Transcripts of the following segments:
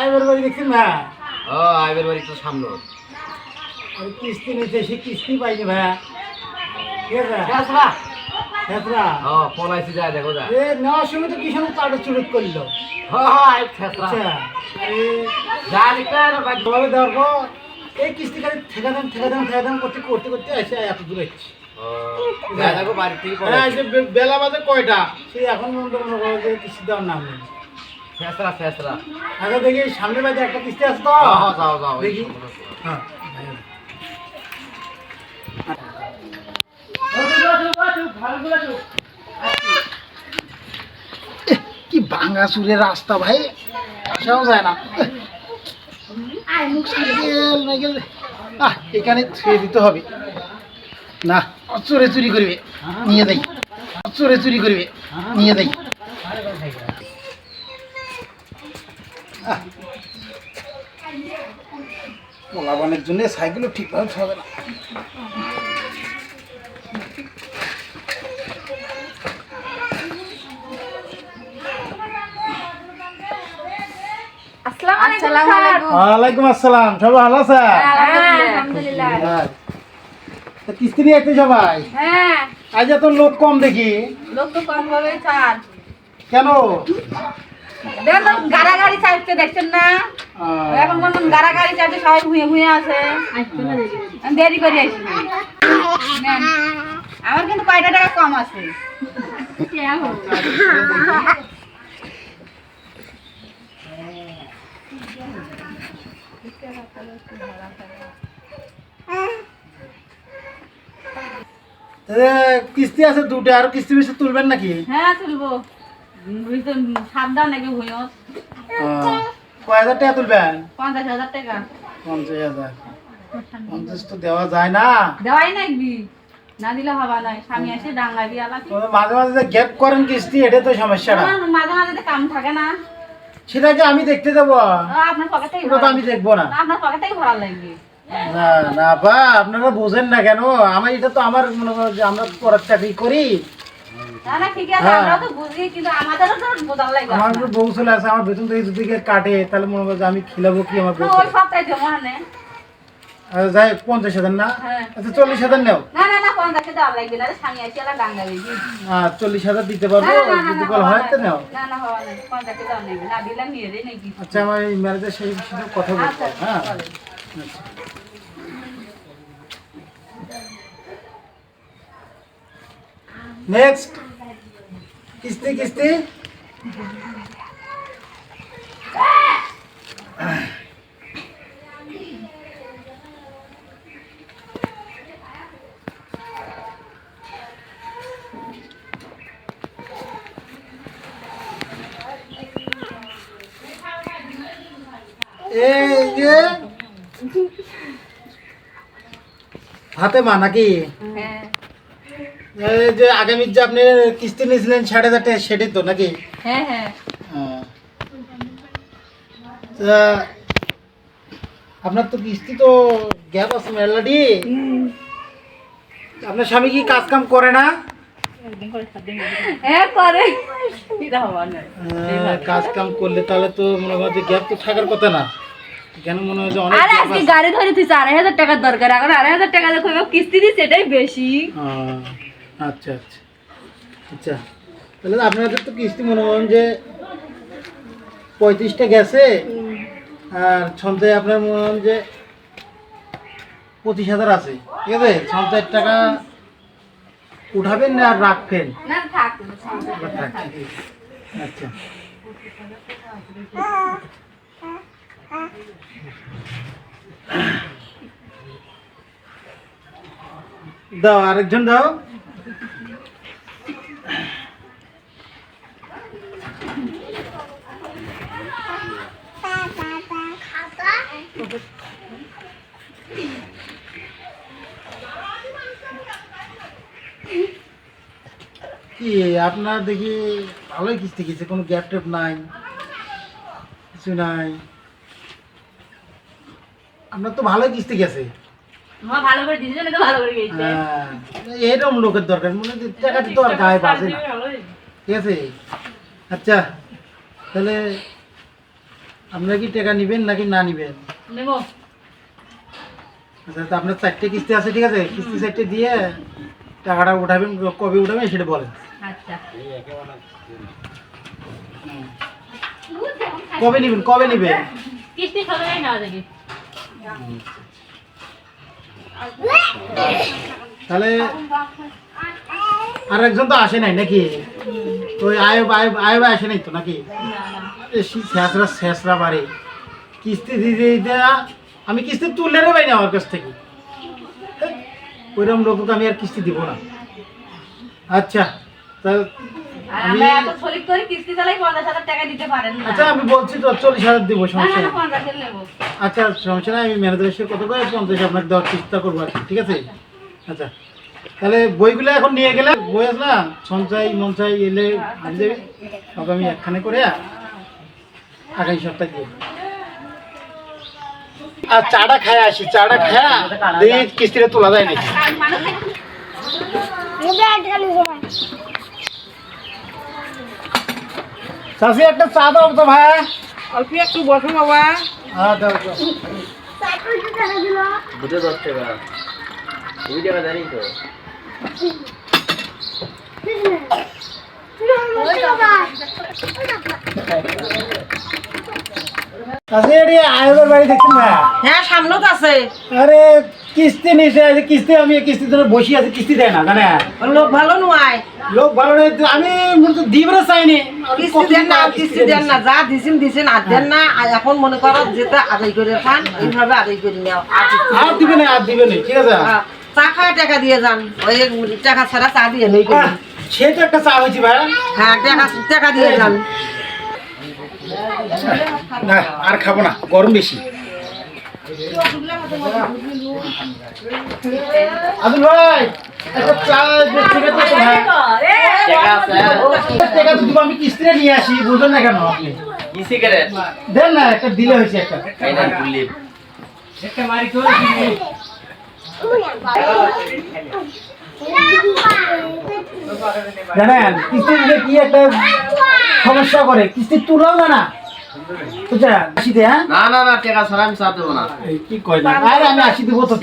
আইবার বাড়ি দেখছেন না ও আইবের বাড়ি তো সামনে। আর কিস্তি নিতে সে কিস্তি পাইনি ভাইয়া। ঠিক আছে ফেসরা ফেসরা ও ফোন আইসি যায় দেখো যা। এ নেওয়ার সময় তো করল? আচ্ছা আরে যা এই কিস্তি খালি ঠেকা দেন ঠেকা দেন ঠেকা দেন করতে করতে করতে এসে এত দূর এসেছি। হ্যাঁ এই যে বে- বেলা বাজে কয়টা? সে এখন মনে মনে করো যে কিস্তি দেওয়ার নাম নেই। ফেসরা ফেসরা। আগে দেখি সামনে বাজে একটা কিস্তি আছে তো? হ হ যাও যাও দেখি। হ্যাঁ কি ভাঙা চুরের রাস্তা ভাই। আসাও যায় না। সাইকেল মাইকেল আহ এখানে ছেড়ে দিতে হবে। না চোরে চুরি করবে নিয়ে দেই চোরে চুরি করবে নিয়ে দেই আহ। পোলাবানের জন্য সাইকেলও ঠিকভাবে হবে না। আসসালামু আলাইকুম ওয়ালাইকুম আসসালাম। সবাই ভালো আছে হ্যাঁ, আলহামদুলিল্লাহ। তা কিস্তি নিয়ে একটু সবাই? হ্যাঁ। আজ এত লোক কম দেখি। লোক তো কম হবে চার কেন? দেখেন গাড়াগাড়ি চাইতে দেখছেন না? এখন হয় গাড়াগাড়ি চাইতে সবাই হুয়ে হুয়ে আছে। দেরি করে আসি। আমার কিন্তু কয়টা টাকা কম আছে? কিস্তি আছে দুটো আর কিস্তি বেশি তুলবেন নাকি? হ্যাঁ তুলবো। বুঝতে সাবধান নাকি কয় হাজার টাকা তুলবেন? পঞ্চাশ হাজার টাকা। পঞ্চাশ হাজার। পঞ্চাশ তো দেওয়া যায় না। দেওয়াই নাকি না দিলে হবা নাই স্বামী ডাঙ্গা দিয়ে মাঝে মাঝে যে গ্যাপ করেন কিস্তি এটা তো সমস্যাটা। মাঝে মাঝে কাম থাকে না। সেটাকে আমি দেখতে দেবো। ও, আপনার আমি দেখব না। আপনার পকেট থেকে ভরা লাগবে না না বা আপনারা বোঝেন না কেন? আমার এটা তো আমার মনে করো যে আমরা পড়ার চাকরি করি। আছে হ্যাঁ। আমরা বউ চলে আসে আমার বেতন থেকে যদি কাটে তাহলে মনে করো আমি খিলাবো কি আমার বউ আচ্ছা, যাই পঞ্চাশ হাজার না? হ্যাঁ। আচ্ছা চল্লিশ হাজার নেও। হ্যাঁ চল্লিশ হাজার দিতে পারব? যদি বল হয় তো। নেও। আচ্ছা আমার এই সেই কথা বলব আচ্ছা হ্যাঁ। নেক্সট কিস্তি কিস্তি এই যে হাতে মা নাকি হ্যাঁ এই যে আগামী যে আপনি কিস্তি নিয়েছিলেন ষাট হাজার টাকা সেটাই তো নাকি? হ্যাঁ হ্যাঁ। আপনার তো কিস্তি তো গ্যাপ আছে মেলাডি। আপনার স্বামী কি কাজ কাম করে না হ্যাঁ কাজ কাম করলে তাহলে তো মনে হয় যে গ্যাপ তো থাকার কথা না। কেন মনে হয় যে অনেক আরে আজকে গাড়ি ধরে তুই আড়াই হাজার টাকার দরকার। এখন আড়াই হাজার টাকা দেখো কিস্তি দিচ্ছে এটাই বেশি। আচ্ছা আচ্ছা। আচ্ছা। তাহলে আপনাদের তো কিস্তি মনে করেন যে পঁয়ত্রিশটা গেছে আর সঞ্চয় আপনার মনে করেন যে পঁচিশ হাজার আছে। ঠিক আছে? সঞ্চয়ের টাকা উঠাবেন না আর রাখবেন। আচ্ছা। দাও আরেকজন দাও। কি আপনার দেখি ভালোই কিস্তি গেছে কোনো গ্যাপ ট্যাপ নাই কিছু নাই। আপনার তো ভালোই কিস্তি গেছে। ভালো করে তো ভালো করে হ্যাঁ, এরকম লোকের দরকার মনে হয় টাকা তো আর গায়ে না। ঠিক আছে? আচ্ছা তাহলে আপনারা কি টাকা নেবেন নাকি না নেবেন? নেব। আচ্ছা আপনার চারটে কিস্তি আছে ঠিক আছে? কিস্তি চারটে দিয়ে টাকাটা উঠাবেন কবে উঠাবেন সেটা বলেন। আচ্ছা। কবে নেবেন? কবে নেবেন কিস্তি সবাই নেওয়া যাবে। তাহলে আর একজন তো আসে নাই নাকি? ওই আয়ব আয়ব আয়ব আসে নাই তো নাকি? শেষরা শেষরা বাড়ি। কিস্তি দিতে দিতে আমি কিস্তি তুললে রে পাইনি আমার কাছ থেকে। ওইরকম লোককে আমি আর কিস্তি দিব না। আচ্ছা তা না। আচ্ছা আমি বলছি তো চল্লিশ হাজার দিব সমস্যা না আচ্ছা সমস্যা নাই আমি ম্যানেজারের সাথে পঞ্চাশ আপনাকে দেওয়ার চেষ্টা করব আর কি, ঠিক আছে? আচ্ছা তাহলে বইগুলো এখন নিয়ে গেলে বই আছে না? সঞ্চয় মঞ্চয় এলে আমি একখানে করে আগামী সপ্তাহে দিয়ে দেবো। আর চাটা খায় আসি চাটা খায় দেখি কিস্তিটা তোলা যায় নাকি মানুষ চাষি একটা চা দাও তো ভাই অল্প একটু বসো বাবা হ্যাঁ দাও দাও। দুটো দশ টাকা দুই টাকা জানি তো চাষি এটি বাড়ি দেখছেন না? হ্যাঁ সামনেও তো আছে। আরে কিস্তি নিছে কিস্তি আমি এই কিস্তির জন্য বসে কিস্তি দেয় না জানে লোক ভালো নয় লোক ভালো নেই আমি মূলত দিবরে চাইনি। কিস্তি দেন না কিস্তি কিস্তি দেন না যা দিছেন দিছেন আর দেন না আর এখন মনে করো যেটা আদায় করে খান এইভাবে আদায় করে নেও। আর দিবে না আর দিবে না ঠিক আছে? হ্যাঁ, চা খায় টাকা দিয়ে যান ওই টাকা ছাড়া চা দিয়ে নেই আহ, সে তো একটা চা হয়েছে ভাই। হ্যাঁ টাকা টাকা দিয়ে যান। না আর খাব না গরম বেশি। আদুল ভাই একটা চা ঠিক আছে আমি কিস্তিটা নিয়ে আসি বুঝলেন না কেন আপনি? দেন না একটা দিলে হয়েছে একটা। একটা মারি করে জানেন কিস্তি দিলে কি একটা সমস্যা করে কিস্তি তুলাও না? না হ্যাঁ? না না না টাকা ছাড়া আমি চা দেবো না। কি কয় না? আরে আমি আশি দেবো তো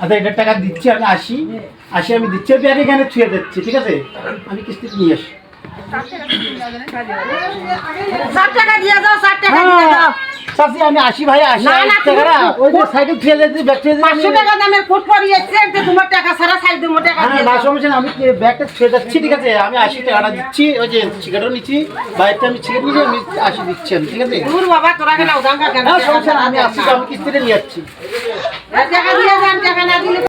আচ্ছা এটার টাকা দিচ্ছি আমি আসি। আসি আমি দিচ্ছি এখানে ছুঁয়ে দিচ্ছি ঠিক আছে? আমি কিস্তি নিয়ে আসি। ষাট টাকা দিয়ে দাও ষাট টাকা দিয়ে যাও চাষি আমি আসি ভাই আসি। না, না, টাকাটা তুমি- ওই যে সাইকেল ছুঁয়ে দিচ্ছি ব্যাগ ছুঁয়ে পাঁচশো টাকা দামের ফুট পরিয়েছে যে তোমার টাকা ছাড়া সাইড দেবো টাকা হ্যাঁ দিয়ে না যাও সমস্যা না আমি ব্যাগটা ছুঁয়ে যাচ্ছি? ঠিক আছে আমি আশি টাকাটা দিচ্ছি ওই যে সিগারেটও নিচ্ছি বাইরটা আমি সিগারেট নিচ্ছি আমি দিচ্ছি আমি, ঠিক আছে? দূর বাবা তোরা কেন উদাঙ্গা কেন? না সমস্যা না আমি আসছি তো, আমি কিস্তিটা নিয়ে যাচ্ছি। টাকা দিয়ে যান টাকা না দিলে